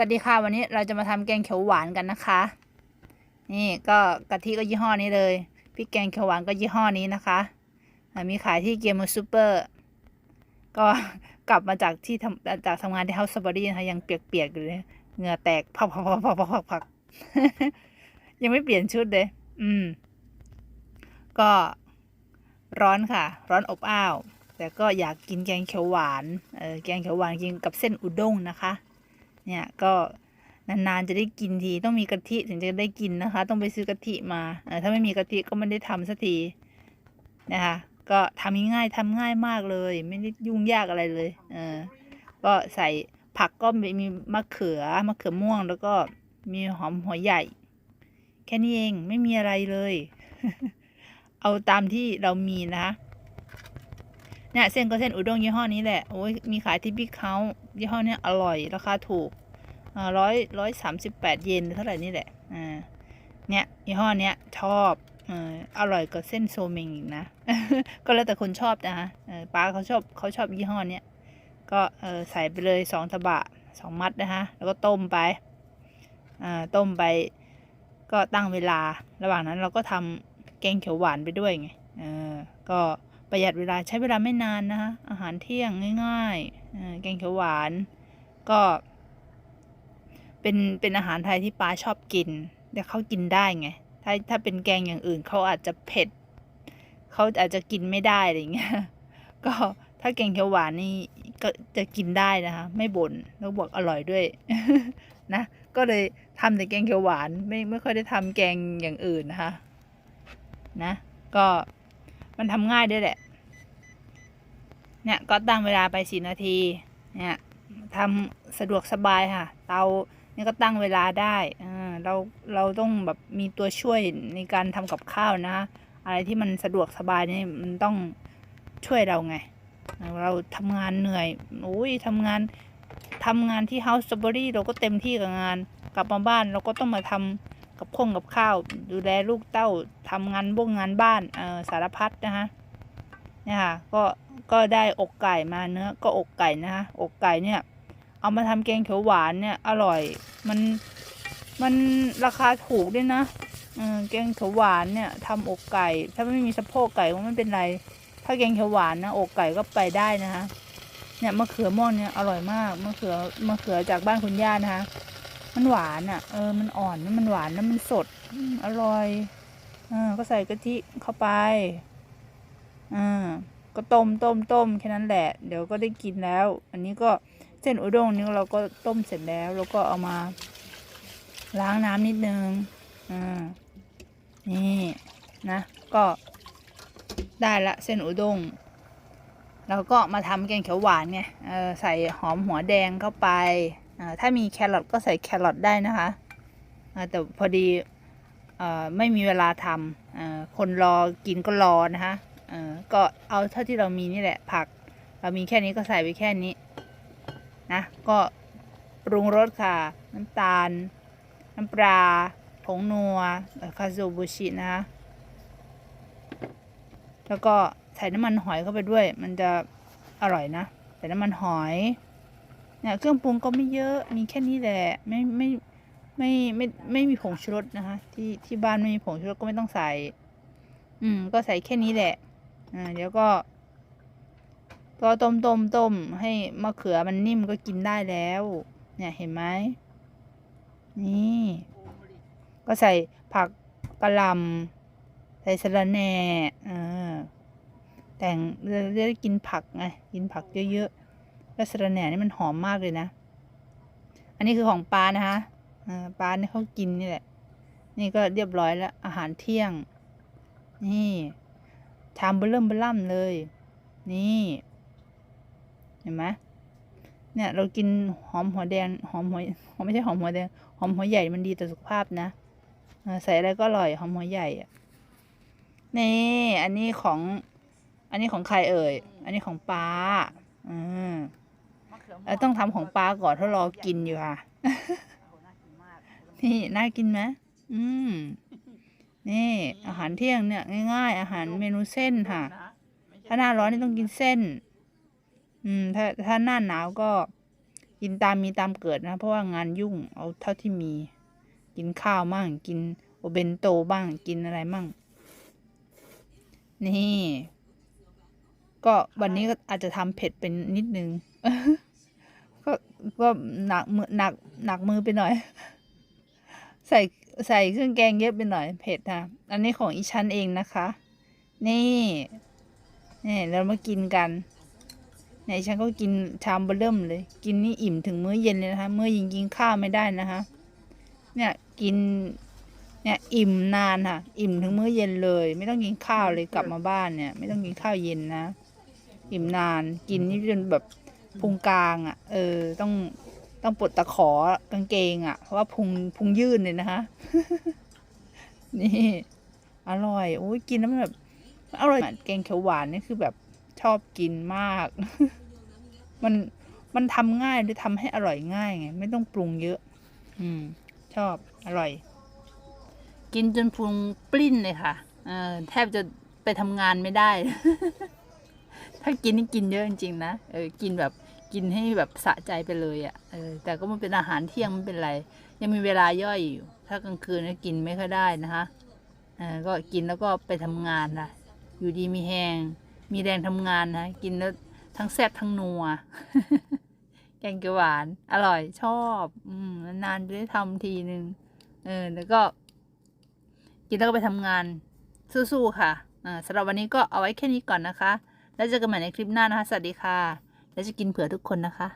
สวัสดีค่ะวันนี้เราจะมาทำแกงเขียวหวานกันนะคะ นี่ก็กะทิก็ยี่ห้อนี้เลยพริกแกงเขียวหวานก็ยี่ห้อนี้นะคะมีขายที่เกียร์มซูเปอร์ก็กลับมาจากที่ทำจากทำงานที่เฮาส์สบอรี่นะคะยังเปียกๆอยู่เลยเหงื่อแตกพักพักพักพักพักพักพักยังไม่เปลี่ยนชุดเลย อืม ก็ร้อนค่ะ ร้อนอบอ้าว แต่ก็อยากกินแกงเขียวหวานเออแกงเขียวหวานกินกับเส้นอุด้งนะคะ เนี่ยก็นานๆจะได้กินทีต้องมีกะทิถึงจะได้กินนะคะ ต้องไปซื้อกะทิมาถ้าไม่มีกะทิก็ไม่ได้ทำสักทีนะคะก็ทำง่ายๆทำง่ายมากเลย ไม่ได้ยุ่งยากอะไรเลยเออก็ใส่ผักก็มีมะเขือมะเขือม่วง แล้วก็มีหอมหัวใหญ่ แค่นี้เองไม่มีอะไรเลย เอาตามที่เรามีนะคะ เนี่ยเส้นก็เส้นอุด้งยี่ห้อนี้แหละโอ้ยมีขายที่บิ๊กเฮาส์ยี่ห้อเนี้ยอร่อยราคาถูกอ่าร้อยร้อยสามสิบแปดเยนเท่าไหร่นี่แหละอ่าเนี่ยยี่ห้อเนี้ยชอบอร่อยกว่าเส้นโซเมงอีกนะ ก็แล้วแต่คนชอบนะคะป้าเขาชอบเขาชอบยี่ห้อเนี้ยก็ใส่ไปเลยสองตะบะสองมัดนะคะแล้วก็ต้มไปอ่าต้มไปก็ตั้งเวลา ระหว่างนั้นเราก็ทำแกงเขียวหวานไปด้วยไงก็ ประหยัดเวลาใช้เวลาไม่นานนะคะอาหารเที่ยงง่ายๆแกงเขียวหวาน ก็เป็นเป็นอาหารไทยที่ป้าชอบกิน แต่เขากินได้ไง ถ้าถ้าเป็นแกงอย่างอื่นเขาอาจจะเผ็ดเขาอาจจะกินไม่ได้อะไรอย่างเงี้ยก็ถ้าแกงเขียวหวานนี่ก็จะกินได้นะคะ ไม่บ่นแล้วบอกอร่อยด้วยนะก็เลยทำแต่แกงเขียวหวานไม่ไม่ค่อยได้ทำแกงอย่างอื่นนะคะนะ ก็ มันทำง่ายด้วยแหละ เนี่ยก็ตั้งเวลาไปสี่นาที เนี่ยทำสะดวกสบายค่ะ เตานี่ก็ตั้งเวลาได้อ่าเราเราต้องแบบมีตัวช่วยในการทำกับข้าวนะคะอะไรที่มันสะดวกสบายนี่มันต้องช่วยเราไง เราทำงานเหนื่อยโอ้ยทำงานทำงานที่ House s t r a w b e r r y เราก็เต็มที่กับงาน กลับมาบ้านเราก็ต้องมาทำ กับข้งกับข้าว ดูแลลูกเต้าทำงานบ้งงานบ้านเออสารพัดนะคะเนี่ยค่ะก็ก็ได้อกไก่มาเนื้อก็อกไก่นะคะอกไก่เนี่ยเอามาทำแกงเขียวหวานเนี่ยอร่อยมันมันราคาถูกด้วยนะแกงเขียวหวานเนี่ยทำอกไก่ ถ้าไม่มีสะโพกไก่ก็ไม่เป็นไร ถ้าแกงเขียวหวานนะอกไก่ก็ไปได้นะคะเนี่ยมะเขือม่วงเนี่ยอร่อยมากมะเขือมะเขือจากบ้านคุณย่านะคะ มันหวานอะ เออ มันอ่อนแล้วมันหวานแล้วมันสด อร่อยอ่าก็ใส่กะทิเข้าไปอ่าก็ต้มต้มต้มแค่นั้นแหละ เดี๋ยวก็ได้กินแล้ว อันนี้ก็เส้นอุด้งนี้เราก็ต้มเสร็จแล้ว แล้วก็เอามา ล้างน้ำนิดนึงอ่านี่นะ ก็ได้ละเส้นอุด้งเราก็มาทำแกงเขียวหวานไงเออใส่หอมหัวแดงเข้าไป ถ้ามีแครอทก็ใส่แครอทได้นะคะแต่พอดีอไม่มีเวลาทำคนรอกินก็รอนะคะก็เอาเท่าที่เรามีนี่แหละผัก เรามีแค่นี้ก็ใส่ไปแค่นี้นะก็ปรุงรสค่ะ น้ำตาล น้ำปลาผงนัวคาซูบุชินะคะแล้วก็ใส่น้ำมันหอยเข้าไปด้วย มันจะอร่อยนะ ใส่น้ำมันหอย เนี่ยเครื่องปรุงก็ไม่เยอะมีแค่นี้แหละไม่ไม่ไม่ไม่ไม่มีผงชูรสนะคะ ที่ที่บ้านไม่มีผงชูรสก็ไม่ต้องใส่ อืม ก็ใส่แค่นี้แหละ อ่า เดี๋ยวก็ก็ต้มต้มต้มให้มะเขือมันนิ่มก็กินได้แล้ว เนี่ยเห็นไหมนี่ ก็ใส่ผักกะหล่ำใส่สะระแหน่เออแต่งจะได้กินผักไงกินผักเยอะ แล้วสระแหน่นี่มันหอมมากเลยนะ อันนี้คือของปลานะคะปลาเนี่ยเขากินนี่แหละ นี่ก็เรียบร้อยแล้ว อาหารเที่ยง นี่ชามเบลเริ่มเบล่มเลย นี่ เห็นไหมเนี่ยเรากินหอมหัวแดงหอมหัวหอมไม่ใช่หอมหัวแดงหอมหัวใหญ่มันดีต่อสุขภาพนะอ่าใส่อะไรก็อร่อยหอมหัวใหญ่อะนี่อันนี้ของ อันนี้ของใครเอ่ย อันนี้ของป้าอืม แล้วต้องทำของป้าก่อนถ้ารอกินอยู่ค่ะ นี่น่ากินไหมอืม นี่อาหารเที่ยงเนี่ยง่ายๆ อาหารเมนูเส้นค่ะ ถ้าหน้าร้อนนี่ต้องกินเส้น อืม ถ้าถ้าหน้าหนาวก็กินตามมีตามเกิดนะ เพราะว่างานยุ่งเอาเท่าที่มี กินข้าวบ้างกินโอเบนโตบ้างกินอะไรบ้างนี่ ก็วันนี้ก็อาจจะทำเผ็ดเป็นนิดนึง ก็หนักมือหนักหนักมือไปหน่อย ใส่ใส่เครื่องแกงเยอะไปหน่อยเผ็ดนะอันนี้ของอีชั้นเองนะคะ นี่นี่เรามากินกันเนี่ยฉันก็กินชามเบอร์เริ่มเลย กินนี่อิ่มถึงมื้อเย็นเลยนะคะมื้อเย็นกินข้าวไม่ได้นะคะ เนี่ยกินเนี่ยอิ่มนานค่ะ อิ่มถึงมื้อเย็นเลย ไม่ต้องกินข้าวเลยกลับมาบ้านเนี่ย ไม่ต้องกินข้าวเย็นนะ อิ่มนานกินนี่จนแบบ พุงกลางอะ เออ ต้องต้องปลดตะขอกางเกงอะ เพราะว่าพุงพุงยื่นเลยนะคะ นี่ อร่อยโอ้ยกินแล้วมันแบบอร่อยแกงเขียวหวานนี่คือแบบชอบกินมาก มันมันทำง่ายด้วยทำให้อร่อยง่ายไง ไม่ต้องปรุงเยอะ อืม ชอบอร่อย กินจนพุงปลิ้นเลยค่ะเออแทบจะไปทำงานไม่ได้ ถ้ากินนี่กินเยอะจริงๆนะเออกินแบบ กินให้แบบสะใจไปเลยอะ่ะเออแต่ก็มันเป็นอาหารเที่ยงมันเป็นไร ยังมีเวลาย่อยอยู่ ถ้ากลางคืนก็กินไม่ค่อยได้นะคะเออก็กินแล้วก็ไปทำงานนะอยู่ดีมีแหงมีแรงทำงานนะกินแล้วทั้งแซ่บทั้งนัวแกงเขียวหวาน อร่อยชอบ อืมนานๆจะได้ทำทีหนึ่งเออแล้วก็ กินแล้วก็ไปทำงานสู้ๆค่ะอ่าสำหรับวันนี้ก็เอาไว้แค่นี้ก่อนนะคะ แล้วเจอกันใหม่ในคลิปหน้านะคะ สวัสดีค่ะ และจะกินเผื่อทุกคนนะคะ